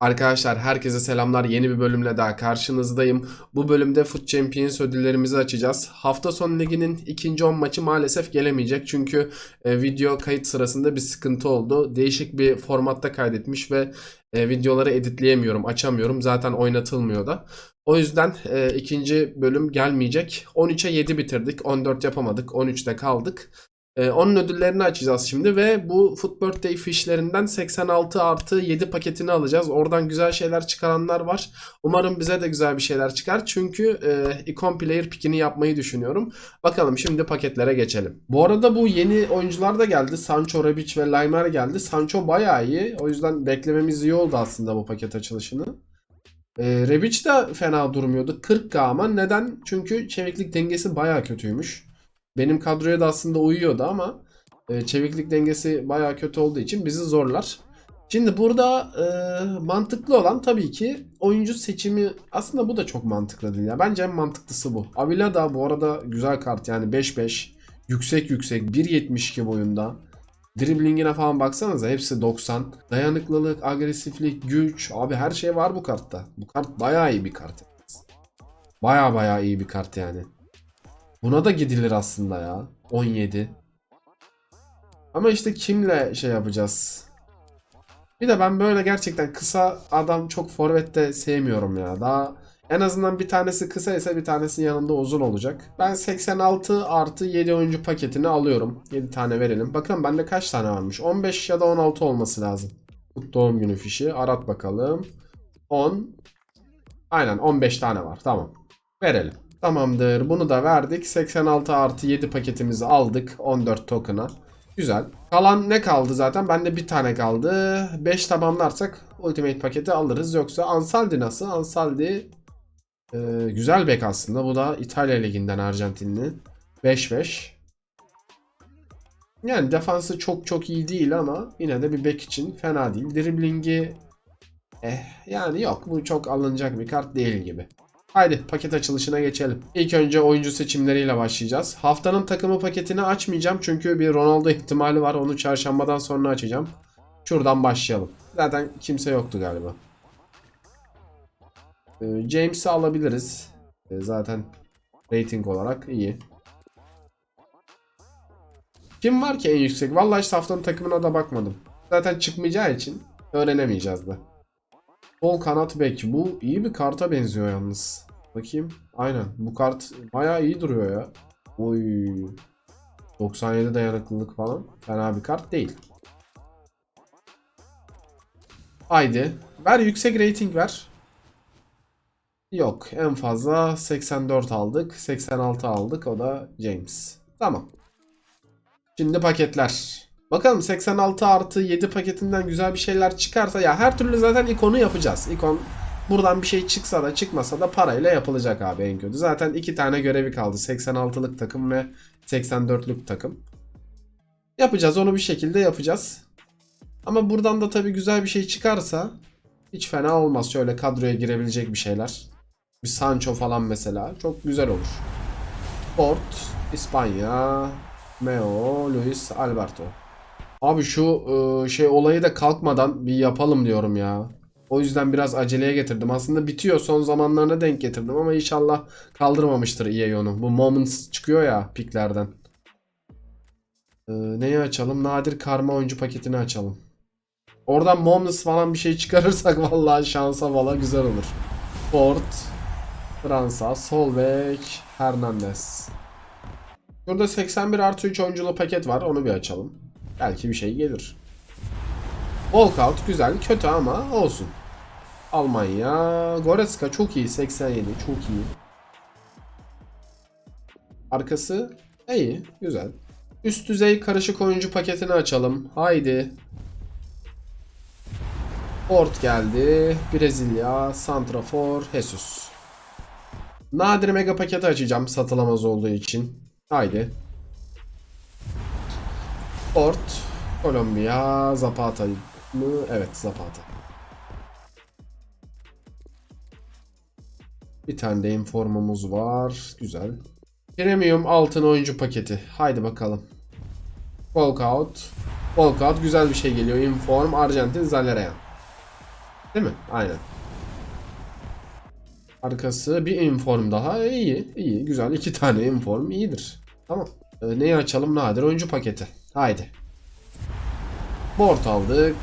Arkadaşlar herkese selamlar. Yeni bir bölümle daha karşınızdayım. Bu bölümde Foot Champions ödüllerimizi açacağız. Hafta sonu liginin ikinci 10 maçı maalesef gelemeyecek. Çünkü e, video kayıt sırasında bir sıkıntı oldu. Değişik bir formatta kaydetmiş ve e, videoları editleyemiyorum, açamıyorum. Zaten oynatılmıyor da. O yüzden e, ikinci bölüm gelmeyecek. 13'e 7 bitirdik. 14 yapamadık. 13'te kaldık. Ee, onun ödüllerini açacağız şimdi ve bu Foot Birthday fişlerinden 86 artı 7 paketini alacağız. Oradan güzel şeyler çıkaranlar var. Umarım bize de güzel bir şeyler çıkar. Çünkü e, Icon Player pikini yapmayı düşünüyorum. Bakalım şimdi paketlere geçelim. Bu arada bu yeni oyuncular da geldi. Sancho, Rebic ve Laimer geldi. Sancho bayağı iyi. O yüzden beklememiz iyi oldu aslında bu paket açılışını. E, Rebic de fena durmuyordu. 40k ama neden? Çünkü çeviklik dengesi bayağı kötüymüş. Benim kadroya da aslında uyuyordu ama e, çeviklik dengesi baya kötü olduğu için bizi zorlar. Şimdi burada e, mantıklı olan tabii ki oyuncu seçimi aslında bu da çok mantıklı değil ya. Bence en mantıklısı bu. Avila da bu arada güzel kart yani 5-5 yüksek yüksek 1.72 boyunda. Driblingine falan baksanıza hepsi 90. Dayanıklılık, agresiflik, güç abi her şey var bu kartta. Bu kart bayağı iyi bir kart. Baya baya iyi bir kart yani. Buna da gidilir aslında ya. 17. Ama işte kimle şey yapacağız? Bir de ben böyle gerçekten kısa adam çok forvette sevmiyorum ya. Daha en azından bir tanesi kısa ise bir tanesi yanında uzun olacak. Ben 86 artı 7 oyuncu paketini alıyorum. 7 tane verelim. Bakın bende kaç tane varmış? 15 ya da 16 olması lazım. Doğum günü fişi. Arat bakalım. 10. Aynen 15 tane var. Tamam. Verelim. Tamamdır. Bunu da verdik. 86 artı 7 paketimizi aldık. 14 token'a. Güzel. Kalan ne kaldı zaten? Bende bir tane kaldı. 5 tamamlarsak Ultimate paketi alırız. Yoksa Ansaldi nasıl? Ansaldi e, güzel bek aslında. Bu da İtalya Ligi'nden Arjantinli. 5-5. Yani defansı çok çok iyi değil ama yine de bir bek için fena değil. Driblingi eh yani yok bu çok alınacak bir kart değil gibi. Haydi paket açılışına geçelim. İlk önce oyuncu seçimleriyle başlayacağız. Haftanın takımı paketini açmayacağım çünkü bir Ronaldo ihtimali var. Onu çarşambadan sonra açacağım. Şuradan başlayalım. Zaten kimse yoktu galiba. Ee, James'i alabiliriz. Ee, zaten rating olarak iyi. Kim var ki en yüksek? Vallahi işte haftanın takımına da bakmadım. Zaten çıkmayacağı için öğrenemeyeceğiz de. Sol kanat bek. Bu iyi bir karta benziyor yalnız. Bakayım. Aynen. Bu kart bayağı iyi duruyor ya. Oy. 97 dayanıklılık falan. Fena bir kart değil. Haydi. Ver yüksek rating ver. Yok. En fazla 84 aldık. 86 aldık. O da James. Tamam. Şimdi paketler. Bakalım 86 artı 7 paketinden güzel bir şeyler çıkarsa ya her türlü zaten ikonu yapacağız. İkon buradan bir şey çıksa da çıkmasa da parayla yapılacak abi en kötü. Zaten iki tane görevi kaldı. 86'lık takım ve 84'lük takım. Yapacağız onu bir şekilde yapacağız. Ama buradan da tabii güzel bir şey çıkarsa hiç fena olmaz. Şöyle kadroya girebilecek bir şeyler. Bir Sancho falan mesela. Çok güzel olur. Port, İspanya, Meo, Luis Alberto. Abi şu e, şey olayı da kalkmadan bir yapalım diyorum ya. O yüzden biraz aceleye getirdim. Aslında bitiyor son zamanlarına denk getirdim ama inşallah kaldırmamıştır EA onu. Bu Moments çıkıyor ya piklerden. E, neyi açalım? Nadir karma oyuncu paketini açalım. Oradan Moments falan bir şey çıkarırsak vallahi şansa valla güzel olur. Port, Fransa, Solbek, Hernandez. Burada 81 artı 3 oyunculu paket var. Onu bir açalım. Belki bir şey gelir. Walkout güzel. Kötü ama olsun. Almanya. Goretzka çok iyi. 87. Çok iyi. Arkası iyi. Güzel. Üst düzey karışık oyuncu paketini açalım. Haydi. Port geldi. Brezilya. Santrafor. Jesus. Nadir mega paketi açacağım satılamaz olduğu için. Haydi. Port, Kolombiya, Zapata mı? Evet Zapata. Bir tane de informumuz var. Güzel. Premium altın oyuncu paketi. Haydi bakalım. Walkout. Walkout güzel bir şey geliyor. Inform Arjantin Zalerayan. Değil mi? Aynen. Arkası bir inform daha. E, iyi, iyi, güzel. iki tane inform iyidir. Tamam. Ee, neyi açalım? Nadir oyuncu paketi. Haydi. Board aldık.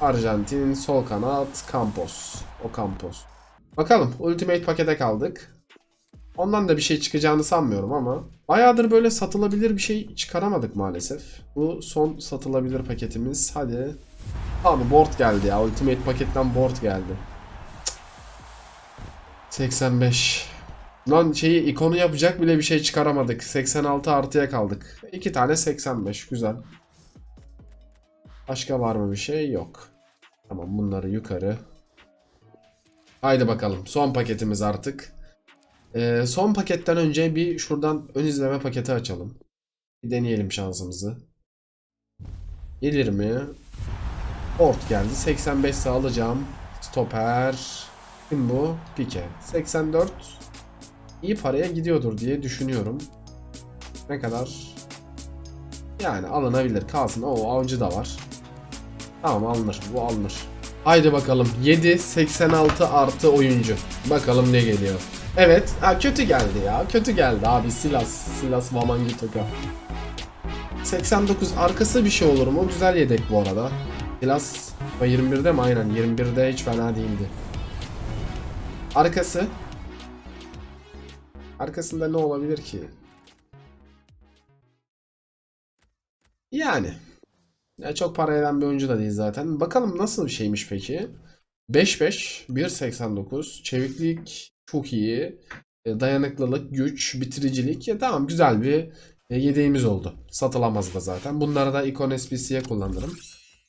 Arjantin, sol kanat, Campos. O Campos. Bakalım. Ultimate pakete kaldık. Ondan da bir şey çıkacağını sanmıyorum ama bayağıdır böyle satılabilir bir şey çıkaramadık maalesef. Bu son satılabilir paketimiz. Hadi. Abi board geldi ya. Ultimate paketten board geldi. Cık. 85. Lan şeyi ikonu yapacak bile bir şey çıkaramadık. 86 artıya kaldık. İki tane 85. Güzel. Başka var mı bir şey? Yok. Tamam bunları yukarı. Haydi bakalım. Son paketimiz artık. Ee, son paketten önce bir şuradan ön izleme paketi açalım. Bir deneyelim şansımızı. Gelir mi? Port geldi. 85 sağlayacağım. Stoper. Kim bu? Pike. 84. İyi paraya gidiyordur diye düşünüyorum. Ne kadar? Yani alınabilir. Kalsın. O avcı da var. Tamam alınır. Bu alınır. Haydi bakalım. 7 86 artı oyuncu. Bakalım ne geliyor. Evet. Ha, kötü geldi ya. Kötü geldi abi. Silas. Silas Mamangitoka. 89 arkası bir şey olur mu? Güzel yedek bu arada. Silas 21'de mi? Aynen. 21'de hiç fena değildi. Arkası. Arkasında ne olabilir ki? Yani. Ya çok para eden bir oyuncu da değil zaten. Bakalım nasıl bir şeymiş peki? 5-5, 1.89, çeviklik çok iyi, e, dayanıklılık, güç, bitiricilik. Ya tamam güzel bir e, yedeğimiz oldu. Satılamaz da zaten. Bunları da Icon SPC'ye kullanırım.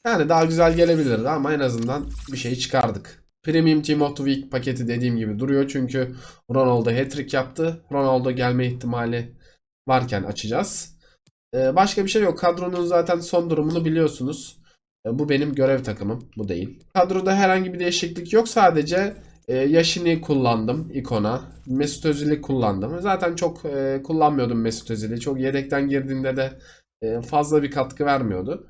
Yani daha güzel gelebilirdi ama en azından bir şey çıkardık. Premium Team of the Week paketi dediğim gibi duruyor çünkü Ronaldo hat-trick yaptı. Ronaldo gelme ihtimali varken açacağız. Ee, başka bir şey yok. Kadronun zaten son durumunu biliyorsunuz. Ee, bu benim görev takımım. Bu değil. Kadroda herhangi bir değişiklik yok. Sadece e, Yaşini kullandım ikona. Mesut Özil'i kullandım. Zaten çok e, kullanmıyordum Mesut Özil'i. Çok yedekten girdiğinde de e, fazla bir katkı vermiyordu.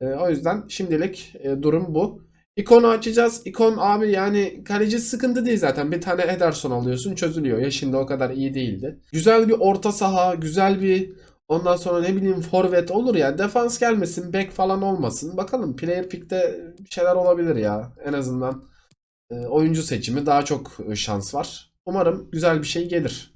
E, o yüzden şimdilik durum bu. İkonu açacağız. İkon abi yani kaleci sıkıntı değil zaten. Bir tane Ederson alıyorsun çözülüyor. Yaşında o kadar iyi değildi. Güzel bir orta saha, güzel bir ondan sonra ne bileyim forvet olur ya. Defans gelmesin, back falan olmasın. Bakalım player pick'te şeyler olabilir ya. En azından e, oyuncu seçimi daha çok e, şans var. Umarım güzel bir şey gelir.